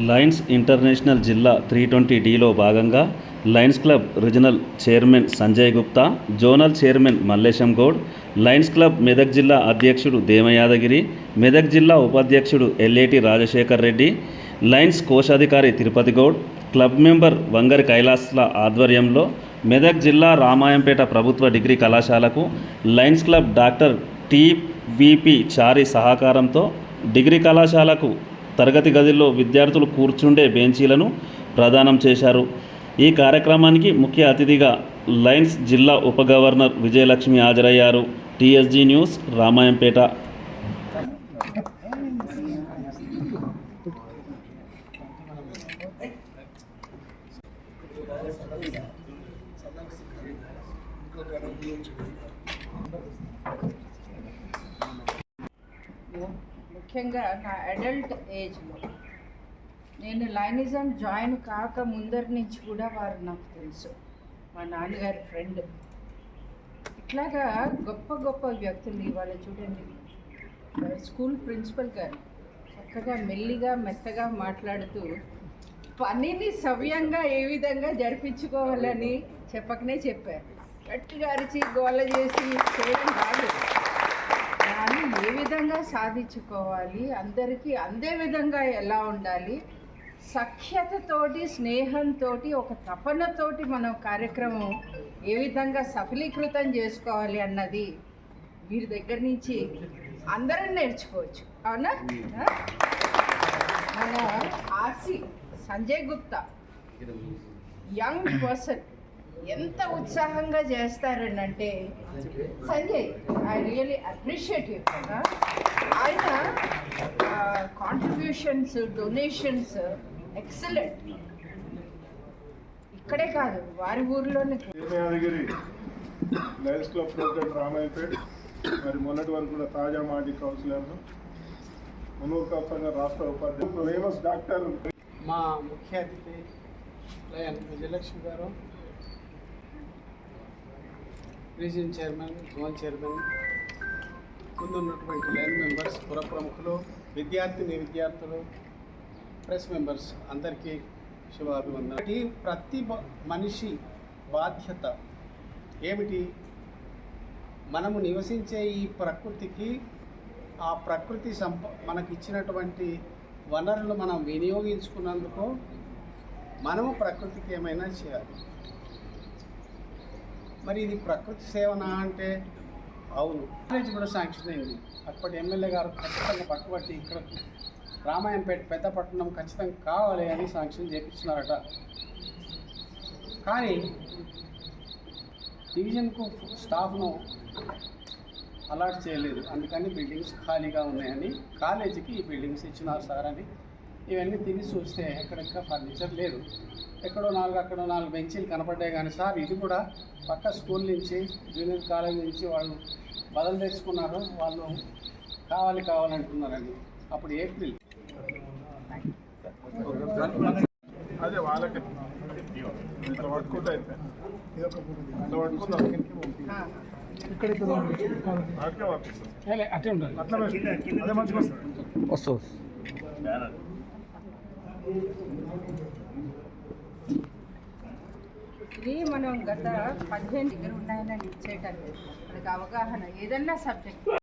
Lions international జిల్లా three twenty డిలో భాగంగా lions club regional chairman Sanjay Gupta zonal chairman Mallesham Goud lions club Medak జిల్లా అధ్యక్షుడు దేమయాదగిరి మెదక్ జిల్లా ఉపాధ్యక్షుడు ఎల్ఏటి రాజశేఖర్ రెడ్డి లయన్స్ కోశాధికారి తిరుపతి గౌడ్ క్లబ్ మెంబర్ వంగరి కైలాస్ల ఆధ్వర్యంలో మెదక్ జిల్లా రామాయంపేట ప్రభుత్వ డిగ్రీ కళాశాలకు lions club doctor TVP Chari సహకారంతో డిగ్రీ కళాశాలకు తరగతి గదిలో విద్యార్థులు కూర్చుండే బెంచీలను ప్రదానం చేశారు. ఈ కార్యక్రమానికి ముఖ్య అతిథిగా లయన్స్ జిల్లా ఉప గవర్నర్ విజయలక్ష్మి హాజరయ్యారు. TSG news Ramayampet. ముఖ్యంగా నా అడల్ట్ ఏజ్లో నేను లైనిజం జాయిన్ కాక ముందరి నుంచి కూడా వారు నాకు తెలుసు. మా నాన్నగారి ఫ్రెండ్. ఇట్లాగా గొప్ప గొప్ప వ్యక్తులు ఇవాళ చూడండి. స్కూల్ ప్రిన్సిపల్ గారు చక్కగా మెల్లిగా మెత్తగా మాట్లాడుతూ పనిని సవ్యంగా ఏ విధంగా జరిపించుకోవాలని చెప్పకనే చెప్పారు. గట్టిగా అరిచి గోల చేసి చేయడం కాదు దాన్ని ఏ విధంగా సాధించుకోవాలి అందరికీ అందే విధంగా ఎలా ఉండాలి సఖ్యతతోటి స్నేహంతో ఒక తపనతోటి మనం కార్యక్రమం ఏ విధంగా సఫలీకృతం చేసుకోవాలి అన్నది వీరి దగ్గర నుంచి అందరం నేర్చుకోవచ్చు అవునా? మన ఆసి సంజయ్ గుప్తా యంగ్ పర్సన్ ఎంత ఉత్సాహంగా చేస్తారనంటే Sanjay I really appreciate you ఆయన కాంట్రిబ్యూషన్స్ డొనేషన్స్ ఎక్సలెంట్ ఇక్కడే కాదు వారి ఊర్లోనే Yadagiri lions club president Ramayapet మరి మొన్నటి వరకు కూడా తాజా మాజీ కౌన్సిలర్లు మునూరు కౌన్సిలర్ రాష్ట్ర ఉపాధ్యక్షుడు ఫేమస్ డాక్టర్ మా ముఖ్య అతిథి లయన్ విజయలక్ష్మి గారు. రీజియన్ చైర్మన్ జోన్ చైర్మన్ ముందున్నటువంటి లైన్ మెంబర్స్ పుర ప్రముఖులు విద్యార్థిని విద్యార్థులు ప్రెస్ మెంబర్స్ అందరికీ శుభాభివందన ఒకటి ప్రతి మనిషి బాధ్యత ఏమిటి? మనము నివసించే ఈ ప్రకృతికి ఆ ప్రకృతి సంప మనకి ఇచ్చినటువంటి వనరులు మనం వినియోగించుకున్నందుకు మనము ప్రకృతికి ఏమైనా చేయాలి. మరి ఇది ప్రకృతి సేవనా అంటే? అవును. కాలేజ్ కూడా శాంక్షన్ అయింది. అప్పటి ఎమ్మెల్యే గారు ఖచ్చితంగా పట్టుబట్టి ఇక్కడ రామాయంపేట పెద్దపట్నం ఖచ్చితంగా కావాలి అని శాంక్షన్ చేపించినారట. కానీ డివిజన్కు స్టాఫ్ను అలాట్ చేయలేదు. అందుకని బిల్డింగ్స్ ఖాళీగా ఉన్నాయని కాలేజీకి ఈ బిల్డింగ్స్ ఇచ్చినారు సార్ అని ఇవన్నీ తిరిగి చూస్తే ఎక్కడెక్కడ ఫర్నిచర్ లేదు. ఎక్కడో నాలుగు అక్కడో నాలుగు బెంచీలు కనపడ్డాయి కానీ సార్ ఇది కూడా పక్క స్కూల్ నుంచి జూనియర్ కాలేజ్ నుంచి వాళ్ళు బదులు తెచ్చుకున్నారు. వాళ్ళు కావాలి కావాలంటున్నారండి అప్పుడు ఏప్రిల్. అదే వాళ్ళకి. పట్టుకుంటే అట్లే వస్తుంది. ఇది మనం గత పదిహేను దగ్గర ఉన్నాయని ఇచ్చేయటం మనకు అవగాహన ఏదన్నా సబ్జెక్ట్